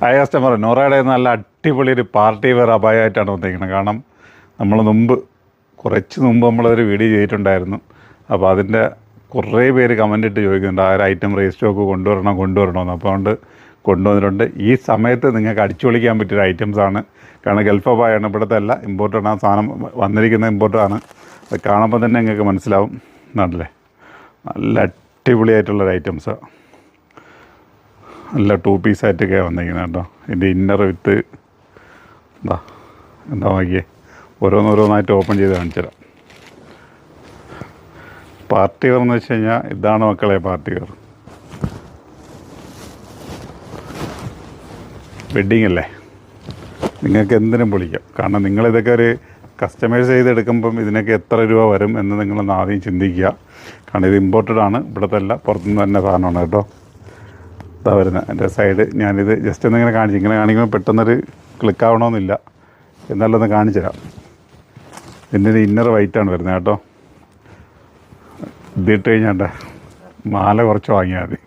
Hi customer നോറയുടെ നല്ല അടിപൊളി ഒരു പാർട്ടി വെയർ അപായമായിട്ടാണ് വന്നിരിക്കുന്നത്. കാരണം നമ്മൾ മുമ്പ് കുറച്ച് മുമ്പ് നമ്മളൊരു വീഡിയോ ചെയ്തിട്ടുണ്ടായിരുന്നു. അപ്പോൾ അതിന്റെ കുറേ പേര് കമന്റ് ഇട്ട് ചോദിക്കുന്നുണ്ട് ആ ഒരു ഐറ്റം റേസ് സ്റ്റോക്ക് കൊണ്ടുവരണം കൊണ്ടുവരണമെന്ന് അപ്പോൾ അതുകൊണ്ട് കൊണ്ടുവന്നിട്ടുണ്ട്. ഈ സമയത്ത് നിങ്ങൾക്ക് അടിച്ചു പൊളിക്കാൻ ഐറ്റംസ് ആണ്. കാരണം ഗൾഫ് അബായാണ് ഇവിടുത്തെ അല്ല ഇമ്പോർട്ടാണ് ആ സാധനം വന്നിരിക്കുന്ന ഇമ്പോർട്ടാണ് അത് കാണുമ്പോൾ തന്നെ നിങ്ങൾക്ക് മനസ്സിലാവും. എന്നാണല്ലേ നല്ല അടിപൊളിയായിട്ടുള്ളൊരു ഐറ്റംസാണ് നല്ല ടു പീസായിട്ടൊക്കെയാണ് വന്നിരിക്കുന്നത് കേട്ടോ. ഇതിന്റെ ഇന്നർ വിത്ത് എന്താ എന്താ നോക്കിയേ? ഓരോന്നോരോന്നായിട്ട് ഓപ്പൺ ചെയ്ത് കാണിച്ചു തരാം. പാർട്ടി വെയർ എന്ന് വെച്ച് കഴിഞ്ഞാൽ ഇതാണ് മക്കളെ പാർട്ടി വെയർ വെഡ്ഡിങ് അല്ലേ? നിങ്ങൾക്ക് എന്തിനും പൊളിക്കാം. കാരണം നിങ്ങളിതൊക്കെ ഒരു കസ്റ്റമൈസ് ചെയ്തെടുക്കുമ്പം ഇതിനൊക്കെ എത്ര രൂപ വരും എന്ന് നിങ്ങളൊന്ന് ആദ്യം ചിന്തിക്കുക. കാരണം ഇത് ഇമ്പോർട്ടഡ് ആണ്. ഇവിടുത്തെ അല്ല പുറത്തുനിന്ന് തന്നെ സാധനമാണ് കേട്ടോ. ഇതാ വരുന്നത് എന്റെ സൈഡ് ഞാനിത് ജസ്റ്റ് ഒന്ന് ഇങ്ങനെ കാണിച്ചു. ഇങ്ങനെ കാണിക്കുമ്പോൾ പെട്ടെന്നൊരു ക്ലിക്ക് ആവണമെന്നില്ല എന്നാലൊന്ന് കാണിച്ചു തരാം. ഇതിന്റെ ഇന്നർ വൈറ്റാണ് വരുന്നത് കേട്ടോ. ഇതിട്ട് കഴിഞ്ഞാണ്ട മാല കുറച്ച് വാങ്ങിയാൽ മതി.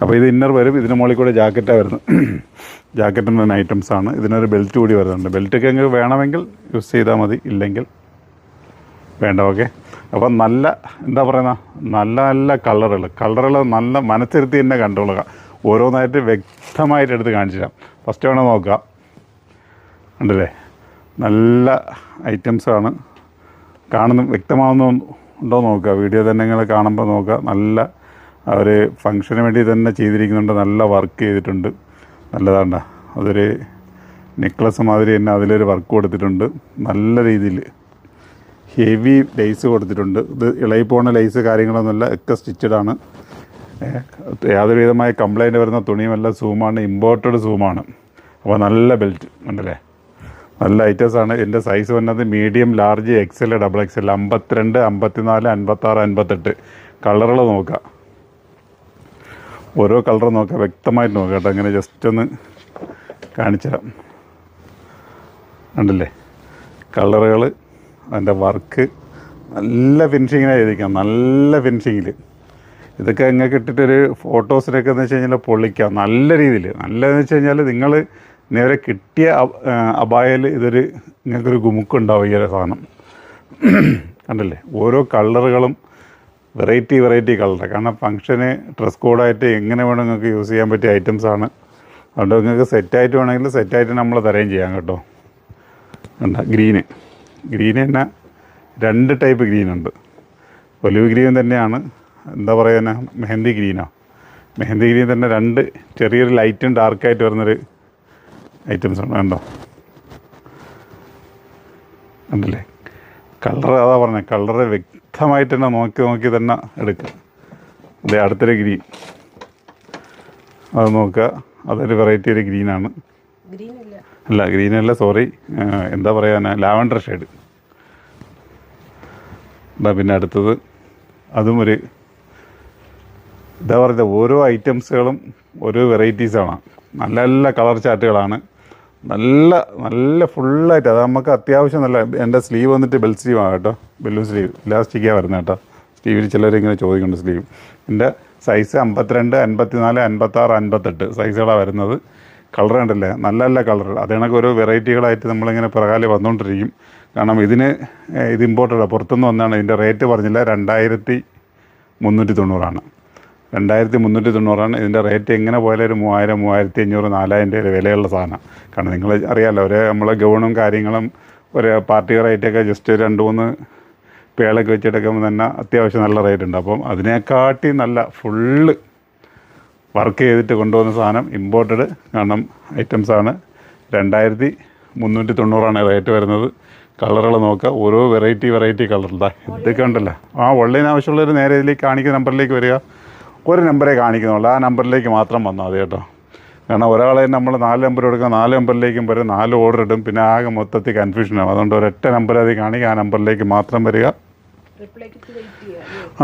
അപ്പോൾ ഇത് ഇന്നർ വരും. ഇതിന് മുകളിൽ കൂടെ ജാക്കറ്റാണ് വരുന്നത് ജാക്കറ്റിന്റെ തന്നെ ഐറ്റംസ് ആണ്. ഇതിനൊരു ബെൽറ്റ് കൂടി വരുന്നുണ്ട്. ബെൽറ്റൊക്കെ നിങ്ങൾക്ക് വേണമെങ്കിൽ യൂസ് ചെയ്താൽ മതി. ഇല്ലെങ്കിൽ വേണ്ട ഓക്കെ അപ്പം നല്ല എന്താ പറയുന്ന നല്ല നല്ല കളറുകൾ കളറുകൾ നല്ല മനസ്സിരുത്തി തന്നെ കണ്ടുകൊള്ളുക. ഓരോന്നായിട്ട് വ്യക്തമായിട്ട് എടുത്ത് കാണിച്ചു തരാം. ഫസ്റ്റ് വേണം നോക്കുക ഉണ്ടല്ലേ നല്ല ഐറ്റംസാണ്. കാണുന്ന വ്യക്തമാവുന്ന ഉണ്ടോ നോക്കുക. വീഡിയോ തന്നെ നിങ്ങൾ കാണുമ്പോൾ നോക്കുക. നല്ല അവർ ഫങ്ഷന് വേണ്ടി തന്നെ ചെയ്തിരിക്കുന്നുണ്ട്. നല്ല വർക്ക് ചെയ്തിട്ടുണ്ട്. നല്ലതാണ്ട. അതൊരു നെക്ലസ് മാതിരി തന്നെ അതിലൊരു വർക്ക് കൊടുത്തിട്ടുണ്ട്. നല്ല രീതിയിൽ ഹെവി ലേസ് കൊടുത്തിട്ടുണ്ട്. ഇത് ഇളകി പോകുന്ന ലേസ് കാര്യങ്ങളൊന്നുമല്ല ഒക്കെ സ്റ്റിച്ചഡ് ആണ്. ഏഹ് യാതൊരു വിധമായ കംപ്ലൈന്റ് വരുന്ന തുണിയുമല്ല സൂമാണ് ഇമ്പോർട്ടഡ് സൂമാണ്. അപ്പോൾ നല്ല ബെൽറ്റ് ഉണ്ടല്ലേ നല്ല ഐറ്റംസ് ആണ്. എന്റെ സൈസ് വന്നത് medium large XL double XL അമ്പത്തിരണ്ട് അമ്പത്തിനാല് അൻപത്താറ് അൻപത്തെട്ട്. കളറുകൾ നോക്കുക ഓരോ കളർ നോക്കുക വ്യക്തമായിട്ട് നോക്കുക കേട്ടോ. അങ്ങനെ ജസ്റ്റ് ഒന്ന് കാണിച്ചു തരാം ഉണ്ടല്ലേ കളറുകൾ അതിന്റെ വർക്ക് നല്ല ഫിനിഷിങ്ങിനാണ് ചെയ്തിരിക്കാം നല്ല ഫിനിഷിങ്ങിൽ ഇതൊക്കെ നിങ്ങൾക്ക് ഇട്ടിട്ടൊരു ഫോട്ടോസിനൊക്കെ എന്ന് വെച്ച് കഴിഞ്ഞാൽ പൊള്ളിക്കാം നല്ല രീതിയിൽ. നല്ലതെന്ന് വെച്ച് കഴിഞ്ഞാൽ നിങ്ങൾ നേരെ കിട്ടിയ അബായയിൽ ഇതൊരു നിങ്ങൾക്കൊരു ഗുമുക്കുണ്ടാവും ഈ ഒരു സാധനം. കണ്ടല്ലേ? ഓരോ കളറുകളും വെറൈറ്റി വെറൈറ്റി കളർ. കാരണം ഫംഗ്ഷന് ഡ്രസ് കോഡായിട്ട് എങ്ങനെ വേണം നിങ്ങൾക്ക് യൂസ് ചെയ്യാൻ പറ്റിയ ഐറ്റംസാണ് അതുകൊണ്ട് നിങ്ങൾക്ക് സെറ്റായിട്ട് വേണമെങ്കിൽ സെറ്റായിട്ട് നമ്മൾ തരുകയും ചെയ്യാം കേട്ടോ. ഉണ്ട് ഗ്രീന് ഗ്രീന് തന്നെ രണ്ട് ടൈപ്പ് ഗ്രീൻ ഉണ്ട്. ഒലിവ് ഗ്രീൻ തന്നെയാണ്. എന്താ പറയുക മെഹന്തി ഗ്രീനോ. മെഹന്തി ഗ്രീൻ തന്നെ രണ്ട് ചെറിയൊരു ലൈറ്റും ഡാർക്കായിട്ട് വരുന്നൊരു ഐറ്റംസ് ഉണ്ട് കണ്ടോ? ഉണ്ടല്ലേ കളർ അതാ പറഞ്ഞത് കളർ വ്യക്തമായിട്ട് തന്നെ നോക്കി നോക്കി തന്നെ എടുക്കുക അതെ അടുത്തൊരു ഗ്രീൻ. അത് നോക്കുക. അതൊരു വെറൈറ്റി ഒരു ഗ്രീനാണ്. ഗ്രീൻ അല്ല ഗ്രീൻ അല്ല സോറി എന്താ പറയാനാ ലാവൻഡർ ഷെയ്ഡ്. എന്താ പിന്നെ അടുത്തത്. അതും ഒരു എന്താ പറയുക ഓരോ ഐറ്റംസുകളും ഓരോ വെറൈറ്റീസാണ് നല്ല നല്ല കളർ ചാർട്ടുകളാണ് നല്ല നല്ല ഫുള്ളായിട്ട് അത് നമുക്ക് അത്യാവശ്യം നല്ല എന്റെ സ്ലീവ് വന്നിട്ട് ബെൽ സ്ലീവാണ് കേട്ടോ. ബെല്ലൂൺ സ്ലീവ് ഇലാസ്റ്റിക്കാണ് വരുന്നത് കേട്ടോ. സ്ലീവിൽ ചിലരിങ്ങനെ ചോദിക്കുന്നുണ്ട് സ്ലീവ് എന്റെ സൈസ് അമ്പത്തിരണ്ട് അൻപത്തിനാല് അൻപത്താറ് അൻപത്തെട്ട് സൈസുകളാണ് വരുന്നത്. കളർ കണ്ടല്ലേ? നല്ല നല്ല കളർ അത് കണക്ക് ഓരോ വെറൈറ്റികളായിട്ട് നമ്മളിങ്ങനെ പിറകാലെ വന്നുകൊണ്ടിരിക്കും കാരണം ഇതിന് ഇത് ഇമ്പോർട്ടഡ് പുറത്തുനിന്ന് വന്നാണ്. ഇതിന്റെ റേറ്റ് പറഞ്ഞില്ല. രണ്ടായിരത്തി മുന്നൂറ്റി തൊണ്ണൂറാണ് രണ്ടായിരത്തി മുന്നൂറ്റി തൊണ്ണൂറാണ് ഇതിന്റെ റേറ്റ് എങ്ങനെ പോയാലും ഒരു മൂവായിരം മൂവായിരത്തി അഞ്ഞൂറ് നാലായിരം രൂപ വിലയുള്ള സാധനം. കാരണം നിങ്ങൾ അറിയാമല്ലോ ഒരു നമ്മളെ ഗൗണും കാര്യങ്ങളും ഒരു പാർട്ടി റേറ്റൊക്കെ ജസ്റ്റ് രണ്ട് മൂന്ന് പേളൊക്കെ വെച്ചെടുക്കുമ്പോൾ തന്നെ അത്യാവശ്യം നല്ല റേറ്റ് ഉണ്ട്. അപ്പം അതിനെക്കാട്ടി നല്ല ഫുള്ള് വർക്ക് ചെയ്തിട്ട് കൊണ്ടുവന്ന സാധനം ഇമ്പോർട്ടഡ് കാരണം ഐറ്റംസാണ് രണ്ടായിരത്തി മുന്നൂറ്റി തൊണ്ണൂറാണ് റേറ്റ് വരുന്നത്. കളറുകൾ നോക്കുക ഓരോ വെറൈറ്റി വെറൈറ്റി ഇതാ ഇതൊക്കെ ഉണ്ടല്ലോ ആ ഓൺലൈൻ ആവശ്യമുള്ളവർ നേരെ ഇതിലേക്ക് കാണിക്കുന്ന നമ്പറിലേക്ക് വരിക. ഒരു നമ്പറേ കാണിക്കുന്നുള്ളൂ. ആ നമ്പറിലേക്ക് മാത്രം വന്നാൽ മതി കേട്ടോ. കാരണം ഒരാളെ നമ്മൾ നാല് നമ്പർ കൊടുക്കുക നാല് നമ്പറിലേക്കും വരും നാല് ഓർഡർ ഇടും. പിന്നെ ആകെ മൊത്തത്തിൽ കൺഫ്യൂഷനാകും അതുകൊണ്ട് ഒരൊറ്റ നമ്പർ അത് കാണിക്കുക ആ നമ്പറിലേക്ക് മാത്രം വരിക.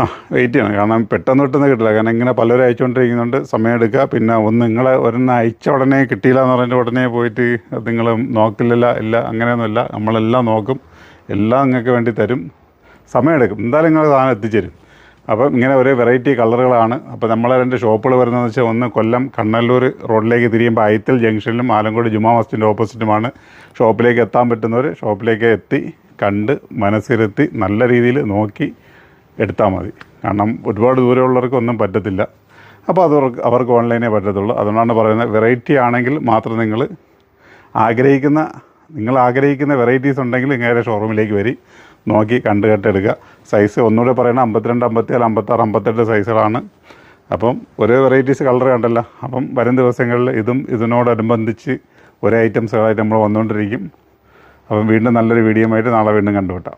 ആ വെയിറ്റ് ചെയ്യണം. കാരണം പെട്ടെന്ന് പെട്ടെന്ന് കിട്ടില്ല. കാരണം ഇങ്ങനെ പലരും അയച്ചുകൊണ്ടിരിക്കുന്നുണ്ട്. സമയം എടുക്കുക. പിന്നെ ഒന്ന് നിങ്ങളെ ഒരെണ്ണം അയച്ച ഉടനെ കിട്ടിയില്ല എന്ന് പറഞ്ഞിട്ട് ഉടനെ പോയിട്ട് നിങ്ങൾ നോക്കില്ലല്ല ഇല്ല അങ്ങനെയൊന്നുമില്ല. നമ്മളെല്ലാം നോക്കും. എല്ലാം നിങ്ങൾക്ക് വേണ്ടി തരും. സമയമെടുക്കും എന്തായാലും നിങ്ങൾ സാധനം എത്തിച്ചേരും. അപ്പം ഇങ്ങനെ ഒരേ വെറൈറ്റി കളറുകളാണ്. അപ്പോൾ നമ്മളെ രണ്ട് ഷോപ്പുകൾ വരുന്നതെന്ന് വെച്ചാൽ ഒന്ന് കൊല്ലം കണ്ണല്ലൂർ റോഡിലേക്ക് തിരിയുമ്പോൾ അയത്തിൽ ജംഗ്ഷനിലും ആലങ്കോട് ജുമാ മസ്ജിദിന്റെ ഓപ്പോസിറ്റുമാണ് ഷോപ്പിലേക്ക് എത്താൻ പറ്റുന്നവർ ഷോപ്പിലേക്ക് എത്തി കണ്ട് മനസ്സിരുത്തി നല്ല രീതിയിൽ നോക്കി എടുത്താൽ മതി. കാരണം ഒരുപാട് ദൂരമുള്ളവർക്ക് ഒന്നും പറ്റത്തില്ല. അപ്പോൾ അത് അവർക്ക് ഓൺലൈനേ പറ്റത്തുള്ളൂ. അതുകൊണ്ടാണ് പറയുന്നത് വെറൈറ്റി ആണെങ്കിൽ മാത്രം നിങ്ങൾ ആഗ്രഹിക്കുന്ന നിങ്ങൾ ആഗ്രഹിക്കുന്ന വെറൈറ്റീസ് ഉണ്ടെങ്കിൽ ഇങ്ങനെ ഷോറൂമിലേക്ക് വരി. നോക്കി കണ്ട് കേട്ടെടുക്കുക. സൈസ് ഒന്നുകൂടെ പറയണം അമ്പത്തിരണ്ട് അമ്പത്തിയേഴ് അമ്പത്താറ് അമ്പത്തെട്ട് സൈസുകളാണ് അപ്പം ഒരേ വെറൈറ്റീസ് കളർ കണ്ടല്ലോ. അപ്പം വരും ദിവസങ്ങളിൽ ഇതും ഇതിനോടനുബന്ധിച്ച് ഒരേ ഐറ്റംസുകളായിട്ട് നമ്മൾ വന്നുകൊണ്ടിരിക്കും. അപ്പം വീണ്ടും നല്ലൊരു വീഡിയോ ആയിട്ട് നാളെ വീണ്ടും കണ്ടുവിട്ടാം